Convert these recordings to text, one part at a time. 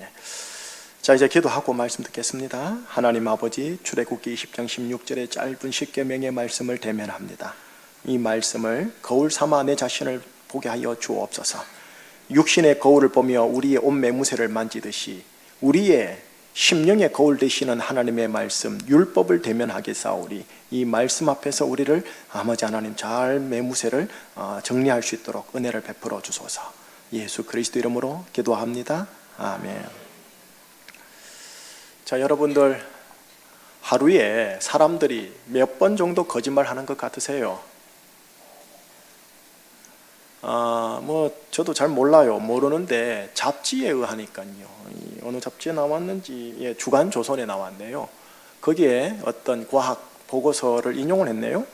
예. 자 이제 기도하고 말씀 듣겠습니다. 하나님 아버지 출애굽기 20장 16절의 짧은 십계명의 말씀을 대면합니다. 이 말씀을 거울 삼아 내 자신을 보게 하여 주옵소서. 육신의 거울을 보며 우리의 온 매무새를 만지듯이 우리의 심령의 거울 되시는 하나님의 말씀 율법을 대면하게 싸우리 이 말씀 앞에서 우리를 아버지 하나님 잘 매무새를 어, 정리할 수 있도록 은혜를 베풀어 주소서 예수 그리스도 이름으로 기도합니다 아멘 자 여러분들 하루에 사람들이 몇 번 정도 거짓말 하는 것 같으세요? 아, 뭐 저도 잘 몰라요. 모르는데 잡지에 의하니까요. 이 어느 잡지에 나왔는지 예, 주간 조선에 나왔네요. 거기에 어떤 과학 보고서를 인용을 했네요.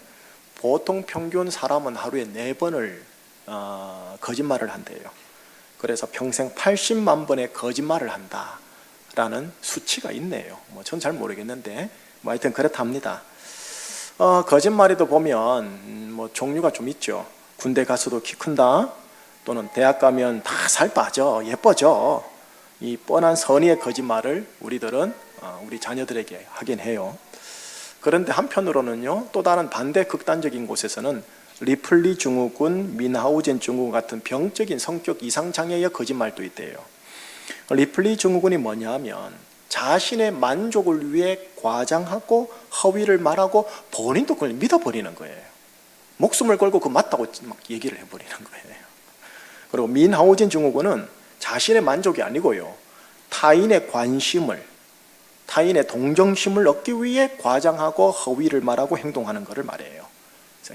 보통 평균 사람은 하루에 네 번을 어, 거짓말을 한대요. 그래서 평생 80만 번의 거짓말을 한다라는 수치가 있네요. 뭐 전 잘 모르겠는데 뭐 하여튼 그렇답니다. 어, 거짓말에도 보면 음, 뭐 종류가 좀 있죠. 군대 가서도 키 큰다 또는 대학 가면 다 살 빠져 예뻐져 이 뻔한 선의의 거짓말을 우리들은 어, 우리 자녀들에게 하긴 해요. 그런데 한편으로는요 또 다른 반대 극단적인 곳에서는 리플리 증후군, 민하우젠 증후군 같은 병적인 성격 이상 장애의 거짓말도 있대요. 리플리 증후군이 뭐냐면 자신의 만족을 위해 과장하고 허위를 말하고 본인도 그걸 믿어버리는 거예요. 목숨을 걸고 그 맞다고 막 얘기를 해버리는 거예요. 그리고 민하우젠 증후군은 자신의 만족이 아니고요. 타인의 관심을, 타인의 동정심을 얻기 위해 과장하고 허위를 말하고 행동하는 것을 말해요.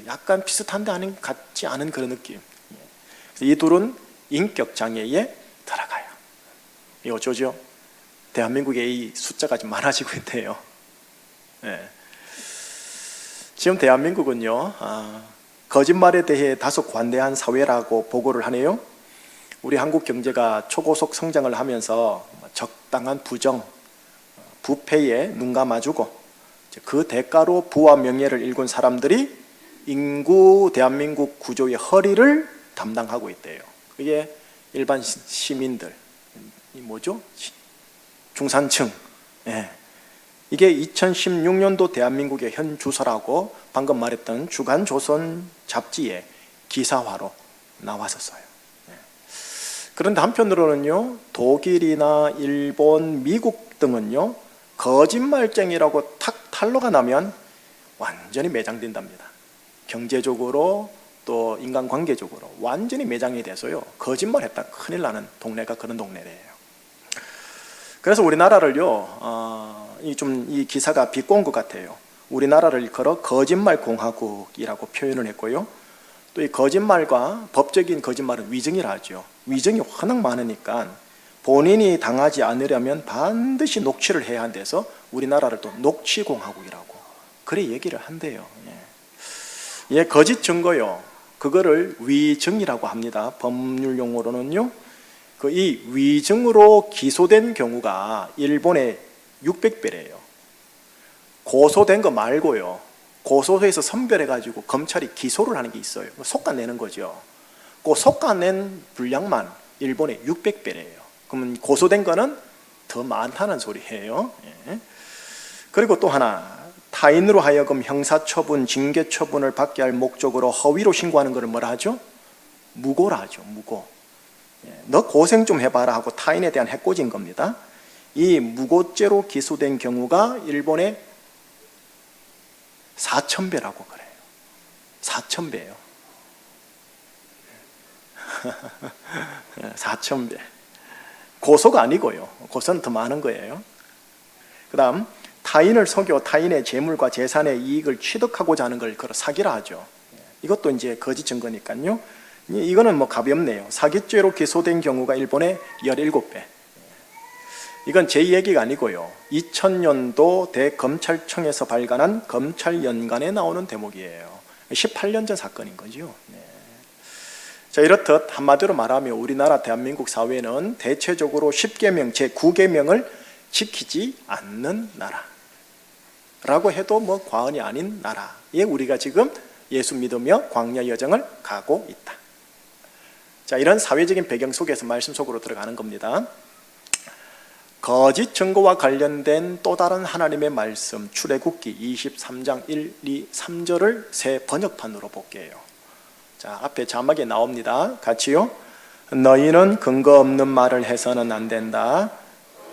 약간 비슷한데 아닌 같지 않은 그런 느낌. 그래서 이 둘은 인격 장애에 들어가요. 이 어쩌죠? 대한민국에 이 숫자가 좀 많아지고 있대요. 네. 지금 대한민국은요, 아, 거짓말에 대해 다소 관대한 사회라고 보고를 하네요. 우리 한국 경제가 초고속 성장을 하면서 적당한 부정, 부패에 눈 감아주고 그 대가로 부와 명예를 일군 사람들이 인구 대한민국 구조의 허리를 담당하고 있대요. 그게 일반 시- 시민들, 이 뭐죠? 시- 중산층. 예. 이게 2016년도 대한민국의 현 주소라고 방금 말했던 주간 조선 잡지에 기사화로 나왔었어요. 예. 그런데 한편으로는요, 독일이나 일본, 미국 등은요, 거짓말쟁이라고 탁 탄로가 나면 완전히 매장된답니다. 경제적으로 또 인간관계적으로 완전히 매장이 돼서요, 거짓말했다 큰일 나는 동네가 그런 동네래요. 그래서 우리나라를요, 어, 이좀 이 기사가 비꼬은 것 같아요. 우리나라를 일컬어 거짓말 공화국이라고 표현을 했고요. 또 이 거짓말과 법적인 거짓말은 위증이라 하죠. 위증이 워낙 많으니까 본인이 당하지 않으려면 반드시 녹취를 해야 한대서 우리나라를 또 녹취 공화국이라고 그래 얘기를 한대요. 예. 예, 거짓 증거요. 그거를 위증이라고 합니다. 법률 용어로는요. 그 이 위증으로 기소된 경우가 일본의 600배래요. 고소된 거 말고요. 고소해서 선별해 가지고 검찰이 기소를 하는 게 있어요. 속가내는 거죠. 그 속가낸 분량만 일본의 600배래요. 그러면 고소된 거는 더 많다는 소리예요. 예. 그리고 또 하나 타인으로 하여금 형사처분, 징계처분을 받게 할 목적으로 허위로 신고하는 것을 뭐라 하죠? 무고라 하죠. 무고. 예, 너 고생 좀 해봐라 하고 타인에 대한 해코지인 겁니다. 이 무고죄로 기소된 경우가 일본의 4천 배라고 그래요. 4천 배예요. 4천 배. 고소가 아니고요. 고소는 더 많은 거예요. 그 다음 타인을 속여 타인의 재물과 재산의 이익을 취득하고자 하는 걸 그걸 사기라 하죠. 이것도 이제 거짓 증거니까요. 이- 이거는 뭐 가볍네요. 사기죄로 기소된 경우가 일본의 17배. 이건 제 얘기가 아니고요. 2000년도 대검찰청에서 발간한 검찰 연간에 나오는 대목이에요. 18년 전 사건인 거죠. 네. 자, 이렇듯 한마디로 말하면 우리나라 대한민국 사회는 대체적으로 10계명, 제9계명을 지키지 않는 나라 라고 해도 뭐 과언이 아닌 나라에 우리가 지금 예수 믿으며 광야 여정을 가고 있다. 자, 이런 사회적인 배경 속에서 말씀 속으로 들어가는 겁니다. 거짓 증거와 관련된 또 다른 하나님의 말씀 출애굽기 23장 1, 2, 3절을 새 번역판으로 볼게요. 자, 앞에 자막에 나옵니다. 같이요. 너희는 근거 없는 말을 해서는 안 된다.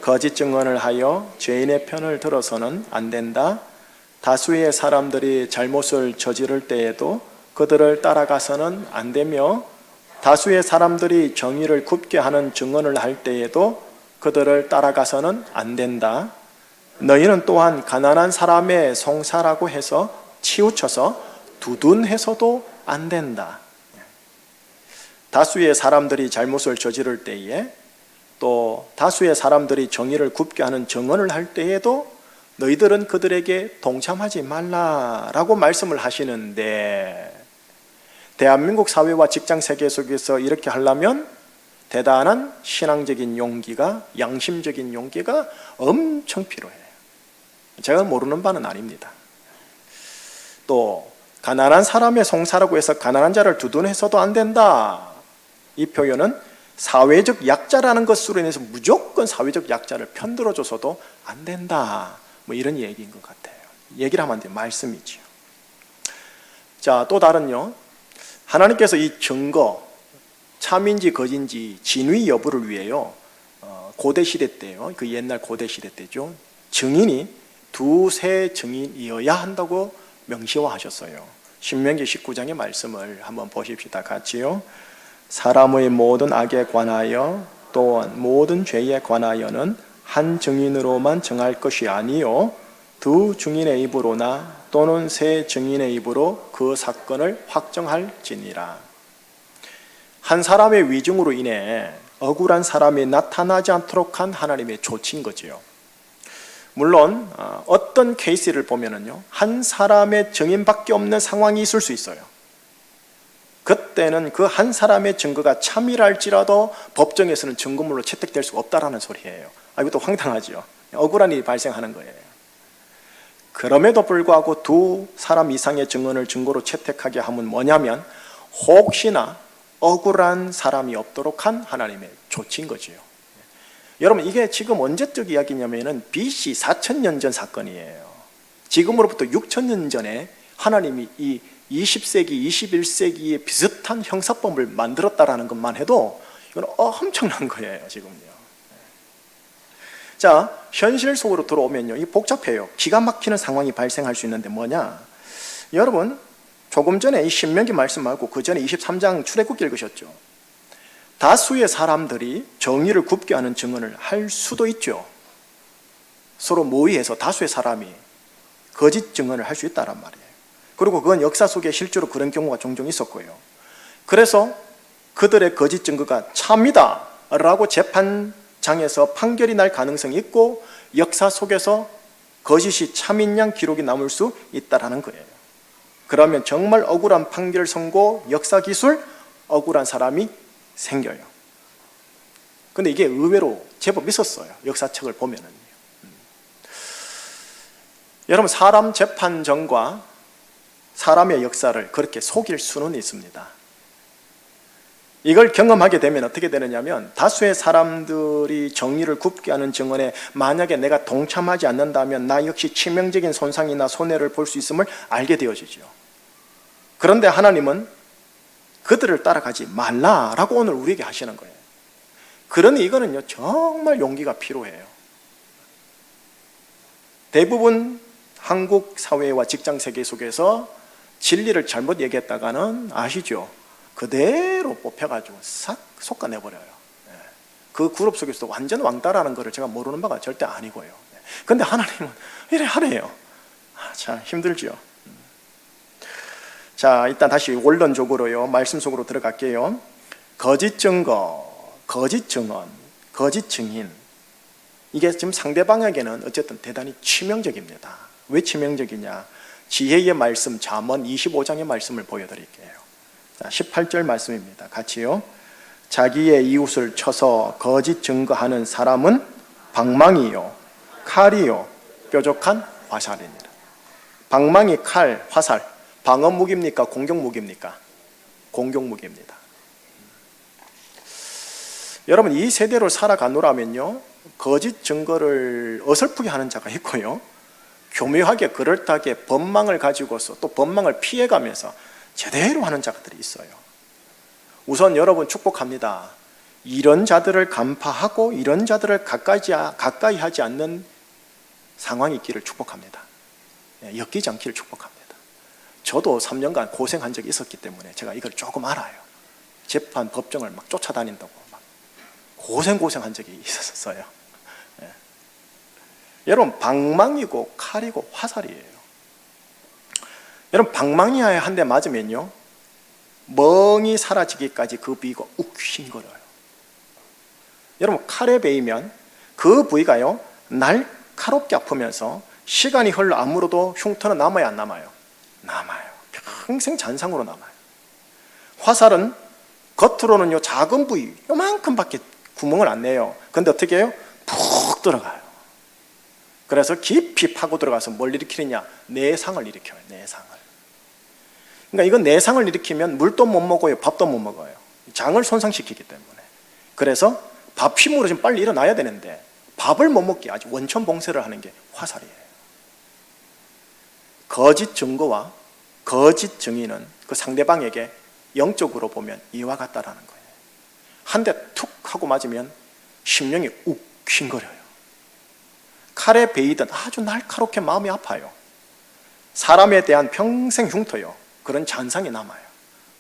거짓 증언을 하여 죄인의 편을 들어서는 안 된다. 다수의 사람들이 잘못을 저지를 때에도 그들을 따라가서는 안 되며 다수의 사람들이 정의를 굽게 하는 증언을 할 때에도 그들을 따라가서는 안 된다. 너희는 또한 가난한 사람의 송사라고 해서 치우쳐서 두둔해서도 안 된다. 다수의 사람들이 잘못을 저지를 때에 또 다수의 사람들이 정의를 굽게 하는 정언을 할 때에도 너희들은 그들에게 동참하지 말라라고 말씀을 하시는데 대한민국 사회와 직장 세계 속에서 이렇게 하려면 대단한 신앙적인 용기가 양심적인 용기가 엄청 필요해요. 제가 모르는 바는 아닙니다. 또 가난한 사람의 송사라고 해서 가난한 자를 두둔해서도 안 된다. 이 표현은 사회적 약자라는 것으로 인해서 무조건 사회적 약자를 편들어줘서도 안 된다. 뭐 이런 얘기인 것 같아요. 얘기를 하면 안 돼요. 말씀이지요. 자, 또 다른요. 하나님께서 이 증거, 참인지 거진지 진위 여부를 위해요. 어, 고대 시대 때요. 그 옛날 고대 시대 때죠. 증인이 두세 증인이어야 한다고 명시화하셨어요. 신명기 19장의 말씀을 한번 보십시다. 같이요. 사람의 모든 악에 관하여 또한 모든 죄에 관하여는 한 증인으로만 정할 것이 아니요 두 증인의 입으로나 또는 세 증인의 입으로 그 사건을 확정할지니라. 한 사람의 위증으로 인해 억울한 사람이 나타나지 않도록 한 하나님의 조치인 거지요. 물론 어, 어떤 케이스를 보면은요 한 사람의 증인밖에 없는 상황이 있을 수 있어요. 그때는 그 한 사람의 증거가 참이랄지라도 법정에서는 증거물로 채택될 수가 없다라는 소리예요. 아 이것도 황당하죠. 억울한 일이 발생하는 거예요. 그럼에도 불구하고 두 사람 이상의 증언을 증거로 채택하게 하면 뭐냐면 혹시나 억울한 사람이 없도록 한 하나님의 조치인 거지요. 여러분 이게 지금 언제적 이야기냐면은 BC 4천년 전 사건이에요. 지금으로부터 6천년 전에 하나님이 이 20세기, 21세기에 비슷한 형사법을 만들었다라는 것만 해도 이건 엄청난 거예요, 지금요. 자, 현실 속으로 들어오면요. 이 복잡해요. 기가 막히는 상황이 발생할 수 있는데 뭐냐? 여러분, 조금 전에 이 신명기 말씀 말고 그 전에 23장 출애굽기 읽으셨죠? 다수의 사람들이 정의를 굽게 하는 증언을 할 수도 있죠. 서로 모의해서 다수의 사람이 거짓 증언을 할 수 있다란 말이에요. 그리고 그건 역사 속에 실제로 그런 경우가 종종 있었고요. 그래서 그들의 거짓 증거가 참이다 라고 재판장에서 판결이 날 가능성이 있고 역사 속에서 거짓이 참인 양 기록이 남을 수 있다라는 거예요. 그러면 정말 억울한 판결 선고 역사 기술 억울한 사람이 생겨요. 근데 이게 의외로 제법 있었어요. 역사책을 보면은요. 음. 여러분 사람 재판정과 사람의 역사를 그렇게 속일 수는 있습니다. 이걸 경험하게 되면 어떻게 되느냐면 다수의 사람들이 정의를 굽게 하는 증언에 만약에 내가 동참하지 않는다면 나 역시 치명적인 손상이나 손해를 볼 수 있음을 알게 되어지죠. 그런데 하나님은 그들을 따라가지 말라라고 오늘 우리에게 하시는 거예요. 그러니 이거는요 정말 용기가 필요해요. 대부분 한국 사회와 직장 세계 속에서 진리를 잘못 얘기했다가는 아시죠? 그대로 뽑혀가지고 싹 솎아내버려요. 예. 그 그룹 속에서 완전 왕따라는 것을 제가 모르는 바가 절대 아니고요. 근데 하나님은 이래 하래요. 아, 참 힘들죠. 음. 자, 일단 다시 원론적으로요. 말씀 속으로 들어갈게요. 거짓 증거, 거짓 증언, 거짓 증인. 이게 지금 상대방에게는 어쨌든 대단히 치명적입니다. 왜 치명적이냐? 지혜의 말씀 잠언 25장의 말씀을 보여드릴게요. 자, 18절 말씀입니다. 같이요. 자기의 이웃을 쳐서 거짓 증거하는 사람은 방망이요, 칼이요, 뾰족한 화살이니라. 방망이, 칼, 화살, 방어 무기입니까? 공격 무기입니까? 공격 무기입니다. 여러분 이 세대로 살아가노라면요 거짓 증거를 어설프게 하는 자가 있고요. 교묘하게 그럴듯하게 법망을 가지고서 또 법망을 피해가면서 제대로 하는 자들이 있어요. 우선 여러분 축복합니다. 이런 자들을 간파하고 이런 자들을 가까이, 가까이 하지 않는 상황이 있기를 축복합니다. 예, 엮이지 않기를 축복합니다. 저도 3년간 고생한 적이 있었기 때문에 제가 이걸 조금 알아요. 재판 법정을 막 쫓아다닌다고 막 고생 고생한 적이 있었어요. 예. 여러분 방망이고 칼이고 화살이에요. 여러분 방망이에 한 대 맞으면요 멍이 사라지기까지 그 부위가 욱신거려요. 여러분 칼에 베이면 그 부위가요 날카롭게 아프면서 시간이 흘러 아무로도 흉터는 남아야 안 남아요. 남아요. 평생 잔상으로 남아요. 화살은 겉으로는요 작은 부위 요만큼밖에 구멍을 안 내요. 근데 어떻게 해요? 푹 들어가요. 그래서 깊이 파고 들어가서 뭘 일으키느냐? 내상을 일으켜요. 내상을. 그러니까 이건 내상을 일으키면 물도 못 먹어요. 밥도 못 먹어요. 장을 손상시키기 때문에. 그래서 밥 힘으로 좀 빨리 일어나야 되는데 밥을 못 먹게 아주 원천 봉쇄를 하는 게 화살이에요. 거짓 증거와 거짓 증인은 그 상대방에게 영적으로 보면 이와 같다라는 거예요. 한 대 툭 하고 맞으면 심령이 욱신거려요. 칼에 베이든 아주 날카롭게 마음이 아파요. 사람에 대한 평생 흉터요. 그런 잔상이 남아요.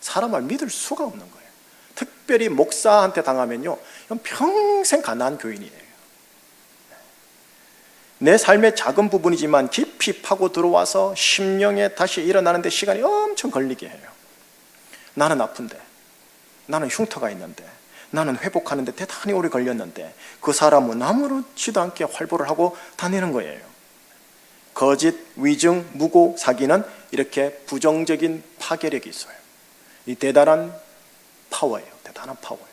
사람을 믿을 수가 없는 거예요. 특별히 목사한테 당하면요. 평생 가난한 교인이에요. 내 삶의 작은 부분이지만 깊이 파고 들어와서 심령에 다시 일어나는데 시간이 엄청 걸리게 해요. 나는 아픈데, 나는 흉터가 있는데, 나는 회복하는데 대단히 오래 걸렸는데, 그 사람은 아무렇지도 않게 활보를 하고 다니는 거예요. 거짓, 위증, 무고, 사기는 이렇게 부정적인 파괴력이 있어요. 이 대단한 파워예요. 대단한 파워예요.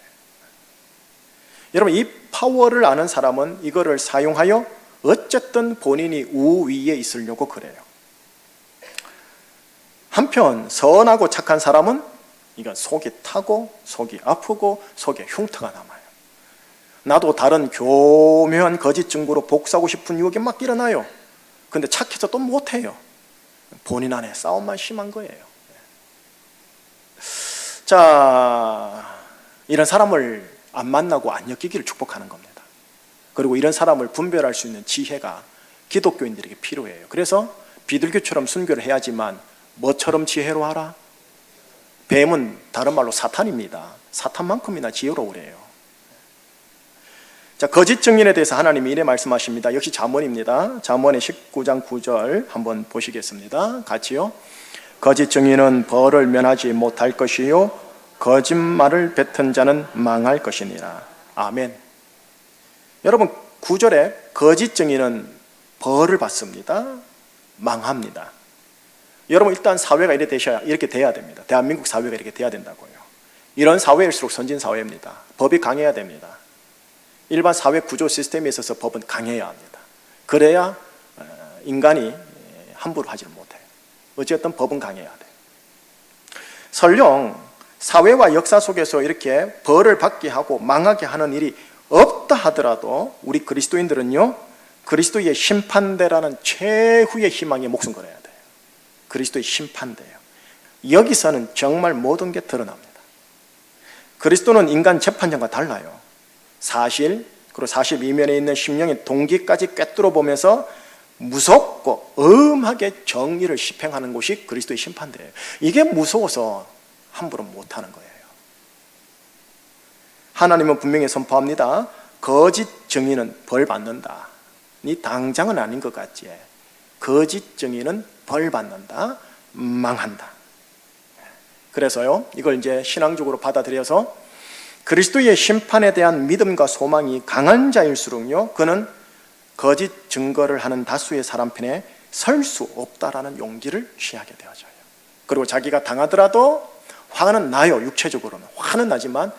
여러분, 이 파워를 아는 사람은 이거를 사용하여 어쨌든 본인이 우위에 있으려고 그래요. 한편 선하고 착한 사람은 이건 속이 타고 속이 아프고 속에 흉터가 남아요. 나도 다른 교묘한 거짓 증거로 복사하고 싶은 유혹이 막 일어나요. 근데 착해서 또 못해요. 본인 안에 싸움만 심한 거예요. 자, 이런 사람을 안 만나고 안 엮이기를 축복하는 겁니다. 그리고 이런 사람을 분별할 수 있는 지혜가 기독교인들에게 필요해요. 그래서 비둘기처럼 순교를 해야지만 뭐처럼 지혜로 하라? 뱀은 다른 말로 사탄입니다. 사탄만큼이나 지혜로우래요. 자, 거짓 증인에 대해서 하나님이 이래 말씀하십니다. 역시 잠언입니다. 잠언의 19장 9절 한번 보시겠습니다. 같이요. 거짓 증인은 벌을 면하지 못할 것이요 거짓말을 뱉은 자는 망할 것이니라. 아멘. 여러분 9절에 거짓 증인은 벌을 받습니다. 망합니다. 여러분 일단 사회가 이렇게 되셔야 이렇게 돼야 됩니다. 대한민국 사회가 이렇게 돼야 된다고요. 이런 사회일수록 선진 사회입니다. 법이 강해야 됩니다. 일반 사회 구조 시스템에 있어서 법은 강해야 합니다. 그래야 어, 인간이 함부로 하지를 못해요. 어쨌든 법은 강해야 돼. 설령 사회와 역사 속에서 이렇게 벌을 받게 하고 망하게 하는 일이 없다 하더라도 우리 그리스도인들은요 그리스도의 심판대라는 최후의 희망에 목숨 걸어야 돼요. 그리스도의 심판대요. 여기서는 정말 모든 게 드러납니다. 그리스도는 인간 재판장과 달라요. 사실 그리고 사실 이면에 있는 심령의 동기까지 꿰뚫어 보면서 무섭고 엄하게 정의를 집행하는 곳이 그리스도의 심판대예요. 이게 무서워서 함부로 못하는 거예요. 하나님은 분명히 선포합니다. 거짓 정의는 벌 받는다. 네 당장은 아닌 것 같지. 거짓 정의는 벌 받는다. 망한다. 그래서요, 이걸 이제 신앙적으로 받아들여서 그리스도의 심판에 대한 믿음과 소망이 강한 자일수록요, 그는 거짓 증거를 하는 다수의 사람 편에 설 수 없다라는 용기를 취하게 되어져요. 그리고 자기가 당하더라도 화는 나요, 육체적으로는. 화는 나지만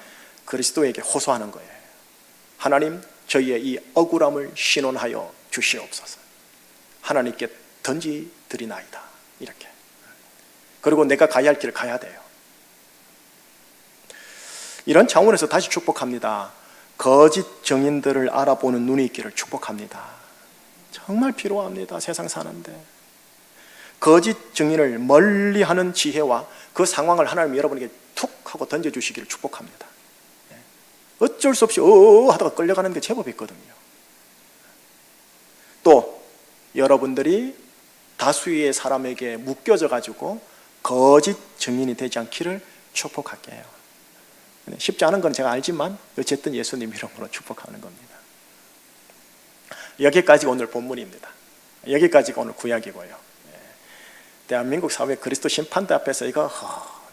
그리스도에게 호소하는 거예요. 하나님, 저희의 이 억울함을 신원하여 주시옵소서. 하나님께 던지 드리나이다. 이렇게. 그리고 내가 가야 할 길을 가야 돼요. 이런 차원에서 다시 축복합니다. 거짓 정인들을 알아보는 눈이 있기를 축복합니다. 정말 필요합니다. 세상 사는데. 거짓 증인을 멀리 하는 지혜와 그 상황을 하나님 여러분에게 툭 하고 던져주시기를 축복합니다. 예. 어쩔 수 없이 어어 하다가 끌려가는 게 제법 있거든요. 또 여러분들이 다수의 사람에게 묶여져 가지고 거짓 증인이 되지 않기를 축복할게요. 네, 쉽지 않은 건 제가 알지만 어쨌든 예수님 이름으로 축복하는 겁니다. 여기까지가 오늘 본문입니다. 여기까지가 오늘 구약이고요. 예. 대한민국 사회 그리스도 심판대 앞에서 이거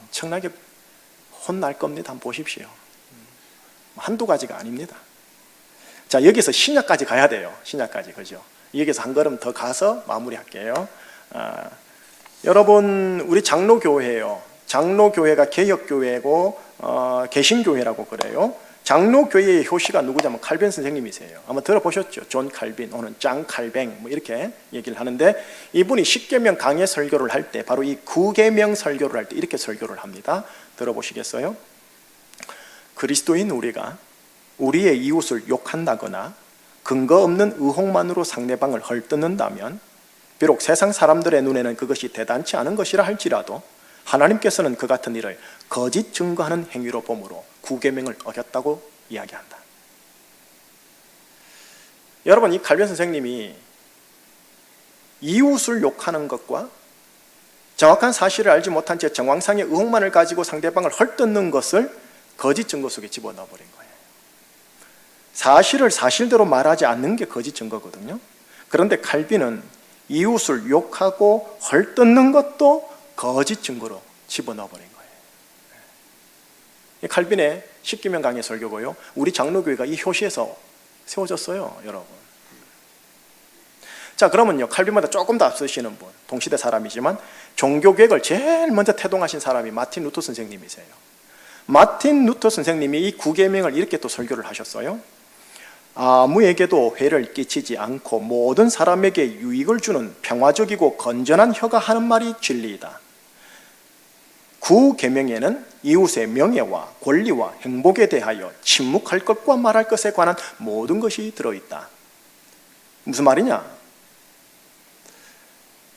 엄청나게 혼날 겁니다. 한번 보십시오. 음, 한두 가지가 아닙니다. 자, 여기서 신약까지 가야 돼요. 신약까지. 그죠? 여기서 한 걸음 더 가서 마무리할게요. 아, 여러분, 우리 장로교회예요. 장로교회가 개혁교회고 어, 개신교회라고 그래요. 장로교회의 효시가 누구냐면 칼빈 선생님이세요. 아마 들어보셨죠? 존 칼빈, 오늘 짱 칼뱅 뭐 이렇게 얘기를 하는데 이분이 십계명 강해 설교를 할 때 바로 이 구계명 설교를 할 때 이렇게 설교를 합니다. 들어보시겠어요? 그리스도인 우리가 우리의 이웃을 욕한다거나 근거 없는 의혹만으로 상대방을 헐뜯는다면 비록 세상 사람들의 눈에는 그것이 대단치 않은 것이라 할지라도 하나님께서는 그 같은 일을 거짓 증거하는 행위로 봄으로 구계명을 어겼다고 이야기한다. 여러분 이 칼빈 선생님이 이웃을 욕하는 것과 정확한 사실을 알지 못한 채 정황상의 의혹만을 가지고 상대방을 헐뜯는 것을 거짓 증거 속에 집어넣어 버린 거예요. 사실을 사실대로 말하지 않는 게 거짓 증거거든요. 그런데 칼빈은 이웃을 욕하고 헐뜯는 것도 거짓 증거로 집어넣어 버린 거예요. 이 칼빈의 십기명 강의 설교고요. 우리 장로교회가 이 효시에서 세워졌어요, 여러분. 자, 그러면요. 칼빈보다 조금 더 앞서시는 분, 동시대 사람이지만 종교 개혁을 제일 먼저 태동하신 사람이 마틴 루터 선생님이세요. 마틴 루터 선생님이 이 구계명을 이렇게 또 설교를 하셨어요. 아무에게도 해를 끼치지 않고 모든 사람에게 유익을 주는 평화적이고 건전한 혀가 하는 말이 진리이다. 구 계명에는 이웃의 명예와 권리와 행복에 대하여 침묵할 것과 말할 것에 관한 모든 것이 들어 있다. 무슨 말이냐?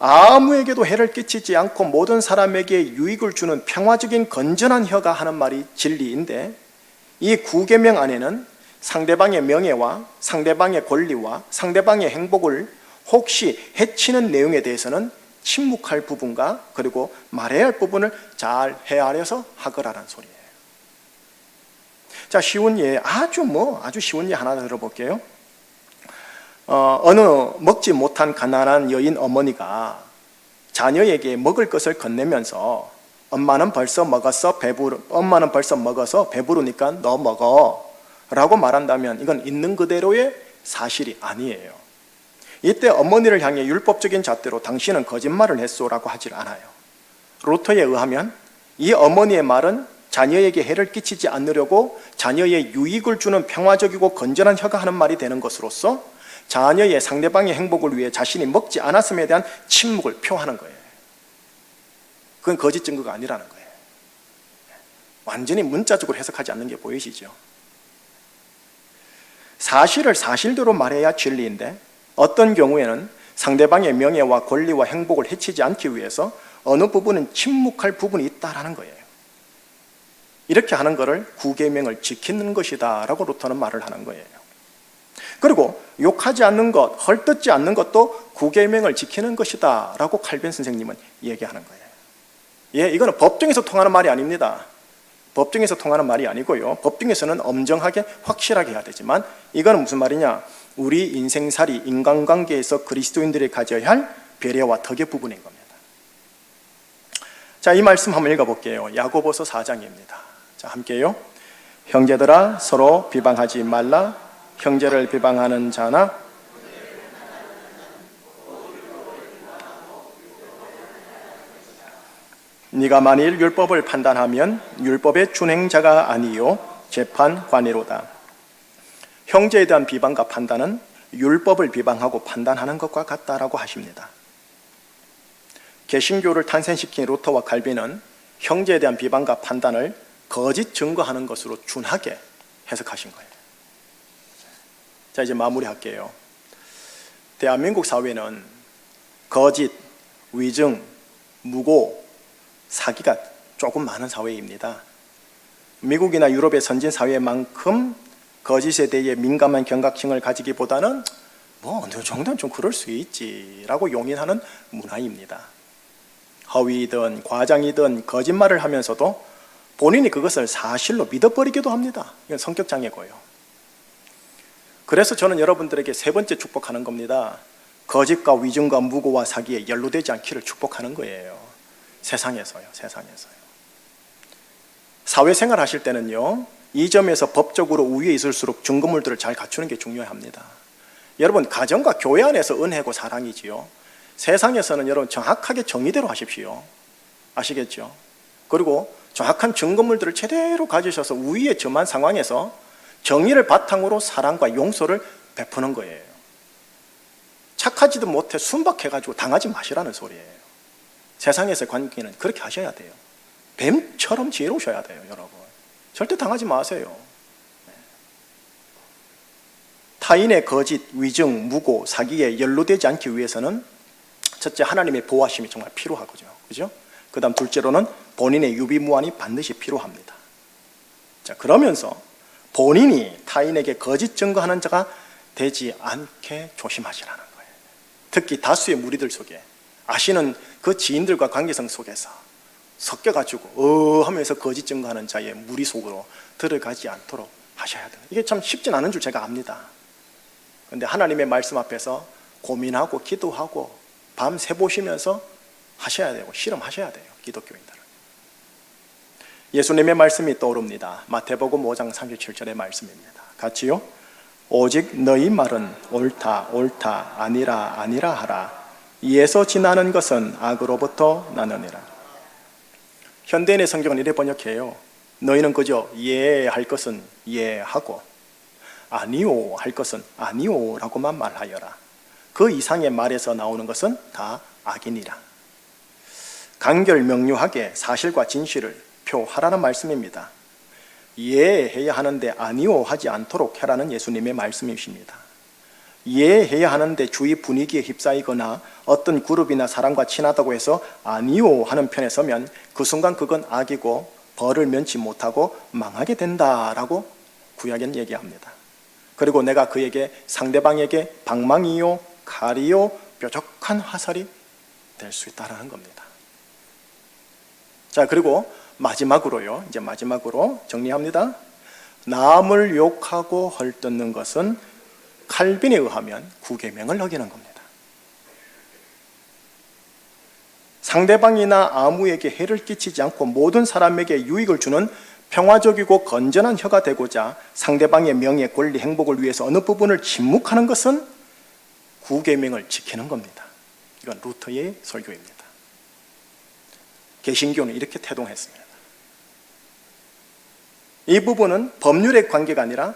아무에게도 해를 끼치지 않고 모든 사람에게 유익을 주는 평화적인 건전한 혀가 하는 말이 진리인데 이 구계명 안에는 상대방의 명예와 상대방의 권리와 상대방의 행복을 혹시 해치는 내용에 대해서는 침묵할 부분과 그리고 말해야 할 부분을 잘 헤아려서 하거라는 소리예요. 자, 쉬운 예, 아주 뭐 아주 쉬운 예 하나 들어볼게요. 어, 어느 먹지 못한 가난한 여인 어머니가 자녀에게 먹을 것을 건네면서 엄마는 벌써 먹었어 배부르 엄마는 벌써 먹어서 배부르니까 너 먹어 라고 말한다면 이건 있는 그대로의 사실이 아니에요. 이때 어머니를 향해 율법적인 잣대로 당신은 거짓말을 했소라고 하질 않아요. 로터에 의하면 이 어머니의 말은 자녀에게 해를 끼치지 않으려고 자녀의 유익을 주는 평화적이고 건전한 혀가 하는 말이 되는 것으로서 자녀의 상대방의 행복을 위해 자신이 먹지 않았음에 대한 침묵을 표하는 거예요. 그건 거짓 증거가 아니라는 거예요. 완전히 문자적으로 해석하지 않는 게 보이시죠? 사실을 사실대로 말해야 진리인데 어떤 경우에는 상대방의 명예와 권리와 행복을 해치지 않기 위해서 어느 부분은 침묵할 부분이 있다라는 거예요. 이렇게 하는 것을 구계명을 지키는 것이다 라고 루터는 말을 하는 거예요. 그리고 욕하지 않는 것, 헐뜯지 않는 것도 구계명을 지키는 것이다 라고 칼빈 선생님은 얘기하는 거예요. 예, 이거는 법정에서 통하는 말이 아닙니다. 법정에서 통하는 말이 아니고요. 법정에서는 엄정하게 확실하게 해야 되지만 이거는 무슨 말이냐? 우리 인생살이 인간관계에서 그리스도인들이 가져야 할 배려와 덕의 부분인 겁니다. 자, 이 말씀 한번 읽어 볼게요. 야고보서 4장입니다. 자, 함께요. 형제들아 서로 비방하지 말라. 형제를 비방하는 자나 네가 만일 율법을 판단하면 율법의 준행자가 아니요 재판관이로다. 형제에 대한 비방과 판단은 율법을 비방하고 판단하는 것과 같다라고 하십니다. 개신교를 탄생시킨 루터와 갈비는 형제에 대한 비방과 판단을 거짓 증거하는 것으로 준하게 해석하신 거예요. 자, 이제 마무리할게요. 대한민국 사회는 거짓, 위증, 무고, 사기가 조금 많은 사회입니다. 미국이나 유럽의 선진 사회만큼 거짓에 대해 민감한 경각심을 가지기보다는 뭐 어느 정도는 좀 그럴 수 있지라고 용인하는 문화입니다. 허위든 과장이든 거짓말을 하면서도 본인이 그것을 사실로 믿어버리기도 합니다. 이건 성격 장애고요. 그래서 저는 여러분들에게 세 번째 축복하는 겁니다. 거짓과 위증과 무고와 사기에 연루되지 않기를 축복하는 거예요. 세상에서요, 세상에서요. 사회생활 하실 때는요, 이 점에서 법적으로 우위에 있을수록 증거물들을 잘 갖추는 게 중요합니다. 여러분, 가정과 교회 안에서 은혜고 사랑이지요. 세상에서는 여러분 정확하게 정의대로 하십시오. 아시겠죠? 그리고 정확한 증거물들을 제대로 가지셔서 우위에 점한 상황에서 정의를 바탕으로 사랑과 용서를 베푸는 거예요. 착하지도 못해 순박해가지고 당하지 마시라는 소리예요. 세상에서의 관계는 그렇게 하셔야 돼요. 뱀처럼 지혜로우셔야 돼요, 여러분. 절대 당하지 마세요. 네. 타인의 거짓, 위증, 무고, 사기에 연루되지 않기 위해서는 첫째 하나님의 보호하심이 정말 필요하거든요. 그죠? 그 다음 둘째로는 본인의 유비무환이 반드시 필요합니다. 자, 그러면서 본인이 타인에게 거짓 증거하는 자가 되지 않게 조심하시라는 거예요. 특히 다수의 무리들 속에 아시는 그 지인들과 관계성 속에서 섞여가지고 어 하면서 거짓 증거하는 자의 무리 속으로 들어가지 않도록 하셔야 돼요. 이게 참 쉽진 않은 줄 제가 압니다. 그런데 하나님의 말씀 앞에서 고민하고 기도하고 밤새 보시면서 하셔야 되고 실험하셔야 돼요. 기독교인들은. 예수님의 말씀이 떠오릅니다. 마태복음 5장 37절의 말씀입니다. 같이요. 오직 너희 말은 옳다 옳다 아니라 아니라 하라. 이에서 지나는 것은 악으로부터 나느니라. 현대인의 성경은 이래 번역해요. 너희는 그저 예 할 것은 예 하고 아니오 할 것은 아니오라고만 말하여라. 그 이상의 말에서 나오는 것은 다 악이니라. 간결 명료하게 사실과 진실을 표하라는 말씀입니다. 이해해야 하는데 아니오 하지 않도록 해라는 예수님의 말씀이십니다. 이해해야 하는데 주위 분위기에 휩싸이거나 어떤 그룹이나 사람과 친하다고 해서 아니오 하는 편에 서면 그 순간 그건 악이고 벌을 면치 못하고 망하게 된다라고 구약엔 얘기합니다. 그리고 내가 그에게 상대방에게 방망이요 칼이요 뾰족한 화살이 될 수 있다라는 겁니다. 자, 그리고 마지막으로요. 이제 마지막으로 정리합니다. 남을 욕하고 헐뜯는 것은 칼빈에 의하면 구계명을 어기는 겁니다. 상대방이나 아무에게 해를 끼치지 않고 모든 사람에게 유익을 주는 평화적이고 건전한 혀가 되고자 상대방의 명예, 권리, 행복을 위해서 어느 부분을 침묵하는 것은 구계명을 지키는 겁니다. 이건 루터의 설교입니다. 개신교는 이렇게 태동했습니다. 이 부분은 법률의 관계가 아니라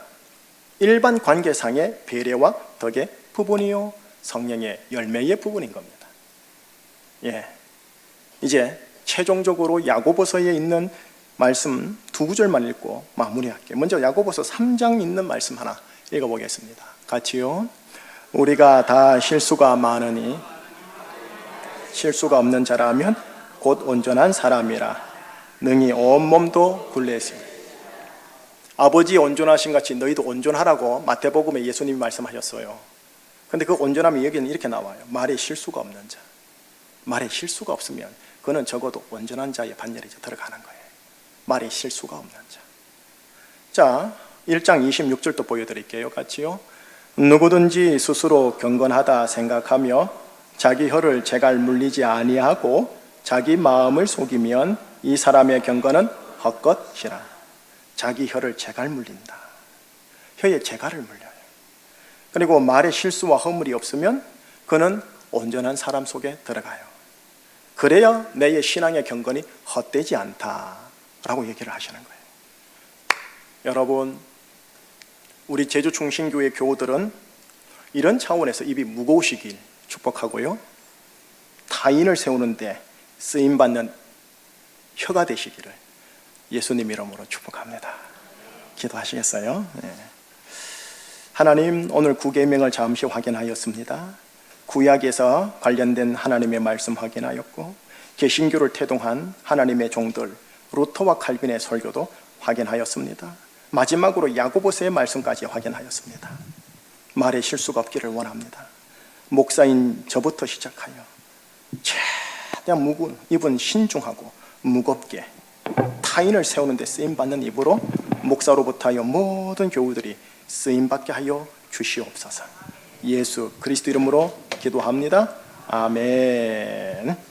일반 관계상의 배려와 덕의 부분이요 성령의 열매의 부분인 겁니다. 예. 이제 최종적으로 야고보서에 있는 말씀 두 구절만 읽고 마무리할게요. 먼저 야고보서 3장 있는 말씀 하나 읽어보겠습니다. 같이요. 우리가 다 실수가 많으니 실수가 없는 자라면 곧 온전한 사람이라 능히 온 몸도 굴레시 아버지 온전하신 같이 너희도 온전하라고 마태복음에 예수님이 말씀하셨어요. 근데 그 온전함이 여기는 이렇게 나와요. 말에 실수가 없는 자. 말에 실수가 없으면 그는 적어도 온전한 자의 반열에 들어가는 거예요. 말에 실수가 없는 자. 자, 1장 26절도 보여드릴게요. 같이요. 누구든지 스스로 경건하다 생각하며 자기 혀를 제갈 물리지 아니하고 자기 마음을 속이면 이 사람의 경건은 헛것이라. 자기 혀를 재갈 물린다. 혀에 재갈을 물려요. 그리고 말에 실수와 허물이 없으면 그는 온전한 사람 속에 들어가요. 그래야 내 신앙의 경건이 헛되지 않다라고 얘기를 하시는 거예요. 여러분, 우리 제주 충신교회 교우들은 이런 차원에서 입이 무거우시길 축복하고요. 타인을 세우는데 쓰임 받는 혀가 되시기를 예수님 이름으로 축복합니다. 기도하시겠어요? 네. 하나님 오늘 구계명을 잠시 확인하였습니다. 구약에서 관련된 하나님의 말씀 확인하였고 개신교를 태동한 하나님의 종들 루터와 칼빈의 설교도 확인하였습니다. 마지막으로 야고보서의 말씀까지 확인하였습니다. 말에 실수가 없기를 원합니다. 목사인 저부터 시작하여 최대한 무군 입은 신중하고 무겁게 타인을 세우는 데 쓰임 받는 입으로 목사로부터 하여 모든 교우들이 쓰임 받게 하여 주시옵소서. 예수 그리스도 이름으로 기도합니다. 아멘.